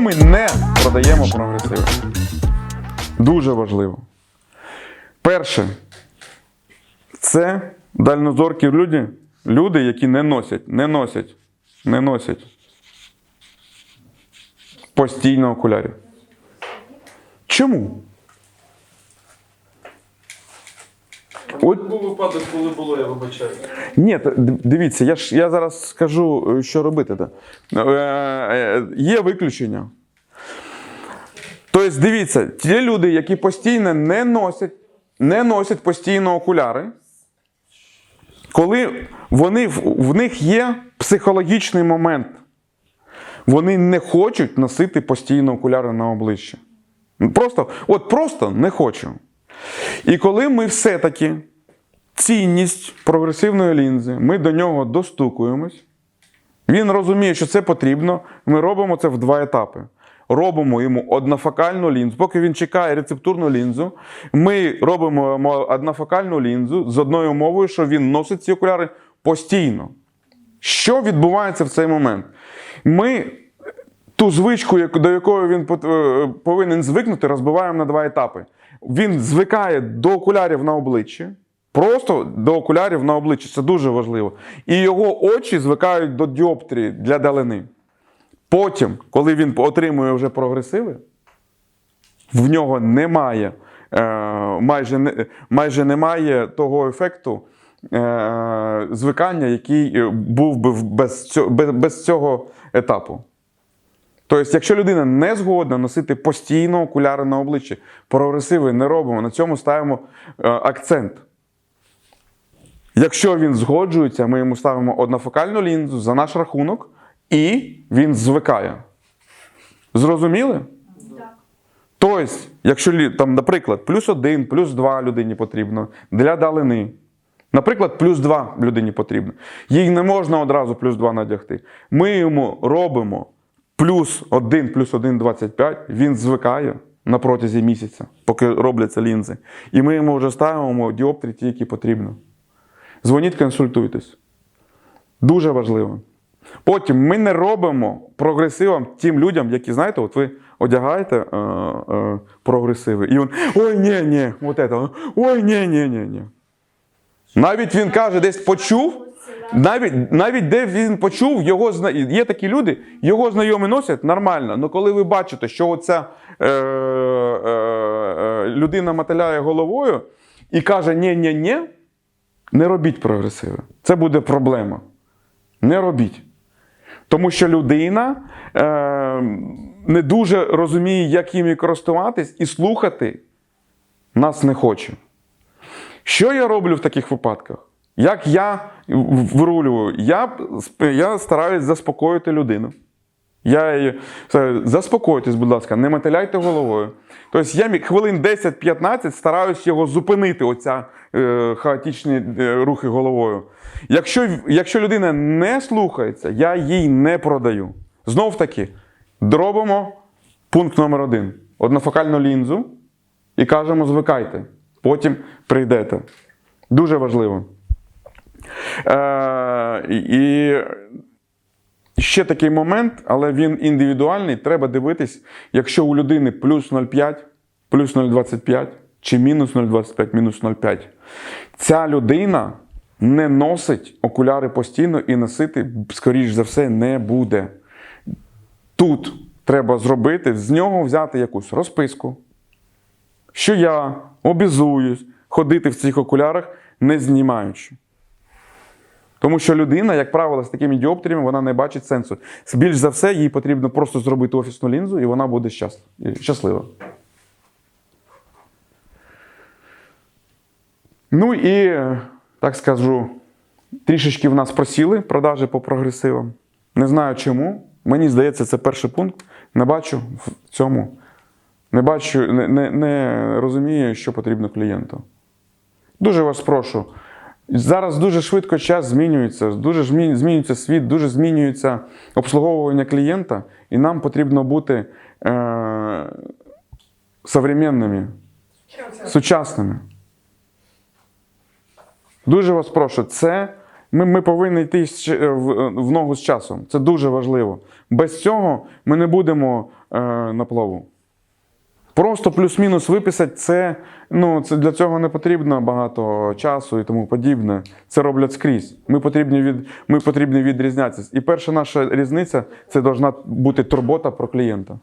Ми не продаємо прогресиви? Дуже важливо. Перше, це дальнозоркі люди, люди, які не носять, не носять, не носять постійно окулярів. Чому? От Був випадок, коли було, я вибачаю. ні, дивіться, я ж я зараз скажу, е, що робити. Е, е, є виключення. Тобто, дивіться, ті люди, які постійно не носять, не носять постійно окуляри, коли вони, в, в них є психологічний момент, вони не хочуть носити постійно окуляри на обличчя. Просто, от просто не хочу. І коли ми все-таки цінність прогресивної лінзи, ми до нього достукуємось. Він розуміє, що це потрібно. Ми робимо це в два етапи. Робимо йому однофокальну лінзу. Поки він чекає рецептурну лінзу, ми робимо йому однофокальну лінзу з одною умовою, що він носить ці окуляри постійно. Що відбувається в цей момент? Ми ту звичку, до якої він е, повинен звикнути, розбиваємо на два етапи. Він звикає до окулярів на обличчі, просто до окулярів на обличчі. Це дуже важливо. І його очі звикають до діоптрії для далини. Потім, коли він отримує вже прогресиви, в нього немає, е, майже, майже немає того ефекту е, звикання, який був би без цього, без цього етапу. Тобто, якщо людина не згодна носити постійно окуляри на обличчі, прогресиви не робимо, на цьому ставимо е, акцент. Якщо він згоджується, ми йому ставимо однофокальну лінзу за наш рахунок, і він звикає. Зрозуміли? Тобто, якщо там, наприклад, плюс один, плюс два людині потрібно для далини. Наприклад, плюс два людині потрібно. Їй не можна одразу плюс два надягти. Ми йому робимо плюс один, плюс один 25, він звикає на протязі місяця, поки робляться лінзи. І ми йому вже ставимо діоптрії ті, які потрібно. Дзвоніть, консультуйтесь. Дуже важливо. Потім ми не робимо прогресивом тим людям, які, знаєте, от ви одягаєте е, е, прогресиви, і він ой, ні, ні, от це, ой, ні, ні, ні, ні. Навіть він каже, десь почув, навіть, навіть де він почув, його зна... є такі люди, його знайомі носять нормально. Але коли ви бачите, що оця е, е, е, людина мотиляє головою і каже ні-ні-ні, не робіть прогресиви. Це буде проблема. Не робіть. Тому що людина е, не дуже розуміє, як їм користуватись, і слухати нас не хоче. Що я роблю в таких випадках? Як я вирулюю? Я, я стараюсь заспокоїти людину. Я її заспокойтесь, будь ласка, не мотиляйте головою. Тобто я хвилин 10-15 стараюсь його зупинити, оця е, хаотичні е, рухи головою. Якщо, якщо людина не слухається, я їй не продаю. Знов таки, робимо пункт номер один: однофокальну лінзу і кажемо, звикайте. Потім прийдете. Дуже важливо. Е, і ще такий момент, але він індивідуальний. Треба дивитись, якщо у людини плюс 0,5, плюс 0,25 чи мінус 0,25, мінус 0,5. Ця людина не носить окуляри постійно і носити, скоріш за все, не буде. Тут треба зробити, з нього взяти якусь розписку, що я обізуюсь ходити в цих окулярах, не знімаючи. Тому що людина, як правило, з такими діоптріями вона не бачить сенсу. Більш за все, їй потрібно просто зробити офісну лінзу, і вона буде щаслива. Ну і, так скажу, трішечки в нас просіли продажі по прогресивам. Не знаю чому. Мені здається, це перший пункт. Не бачу в цьому. Не бачу, не, не, не розумію, що потрібно клієнту. Дуже вас прошу. Зараз дуже швидко час змінюється, дуже змінюється світ, дуже змінюється обслуговування клієнта, і нам потрібно бути е, современними, сучасними. Дуже вас прошу, це ми, ми повинні йти в, в ногу з часом. Це дуже важливо. Без цього ми не будемо е, на плаву. Просто плюс-мінус виписати це, ну, це для цього не потрібно багато часу і тому подібне. Це роблять скрізь. Ми потрібні, від, ми потрібні відрізнятися. І перша наша різниця це повинна бути турбота про клієнта.